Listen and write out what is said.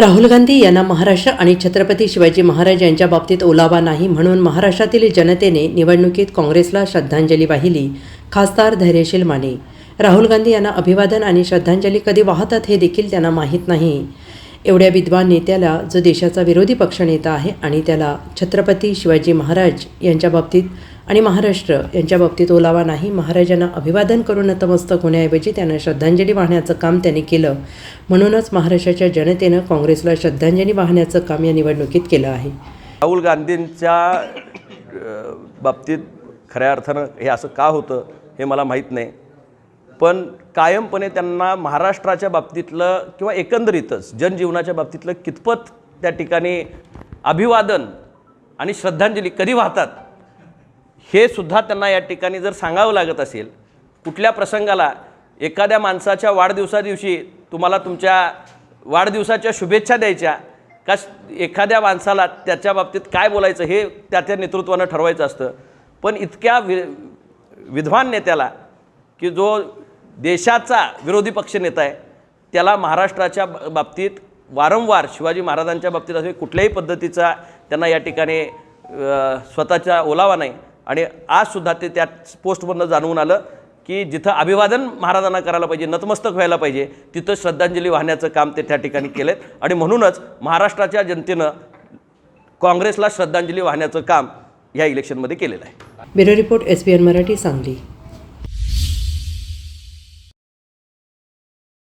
राहुल गांधी यांना महाराष्ट्र आणि छत्रपती शिवाजी महाराज यांच्या बाबतीत ओलावा नाही म्हणून महाराष्ट्रातील जनतेने निवडणुकीत काँग्रेसला श्रद्धांजली वाहिली खासदार धैर्यशील माने. राहुल गांधी यांना अभिवादन आणि श्रद्धांजली कधी वाहतात हे देखील त्यांना माहीत नाही. एवढ्या विद्वान नेत्याला जो देशाचा विरोधी पक्षनेता आहे आणि त्याला छत्रपती शिवाजी महाराज यांच्या बाबतीत आणि महाराष्ट्र यांच्या बाबतीत ओलावा नाही. महाराजांना अभिवादन करून नतमस्तक होण्याऐवजी त्यांना श्रद्धांजली वाहण्याचं काम त्यांनी केलं. म्हणूनच महाराष्ट्राच्या जनतेनं काँग्रेसला श्रद्धांजली वाहण्याचं काम या निवडणुकीत केलं आहे. राहुल गांधींच्या बाबतीत खऱ्या अर्थानं हे असं का होतं हे मला माहीत नाही. पण कायमपणे त्यांना महाराष्ट्राच्या बाबतीतलं किंवा एकंदरीतच जनजीवनाच्या बाबतीतलं कितपत त्या ठिकाणी अभिवादन आणि श्रद्धांजली कधी वाहतात हे सुद्धा त्यांना या ठिकाणी जर सांगावं लागत असेल कुठल्या प्रसंगाला एखाद्या माणसाच्या वाढदिवसादिवशी तुम्हाला तुमच्या वाढदिवसाच्या शुभेच्छा द्यायच्या का एखाद्या माणसाला त्याच्या बाबतीत काय बोलायचं हे त्या त्या नेतृत्वानं ठरवायचं असतं. पण इतक्या वि विद्वान नेत्याला की जो देशाचा विरोधी पक्षनेता आहे त्याला महाराष्ट्राच्या बाबतीत वारंवार शिवाजी महाराजांच्या बाबतीत असे कुठल्याही पद्धतीचा त्यांना या ठिकाणी स्वतःचा ओलावा नाही. आणि आजसुद्धा ते त्या पोस्टमधनं जाणवून आलं की जिथं अभिवादन महाराजांना करायला पाहिजे नतमस्तक व्हायला पाहिजे तिथं श्रद्धांजली वाहण्याचं काम ते त्या ठिकाणी केलं आणि म्हणूनच महाराष्ट्राच्या जनतेनं काँग्रेसला श्रद्धांजली वाहण्याचं काम या इलेक्शनमध्ये केलेलं आहे. Bureau report S B N Marathi Sangli.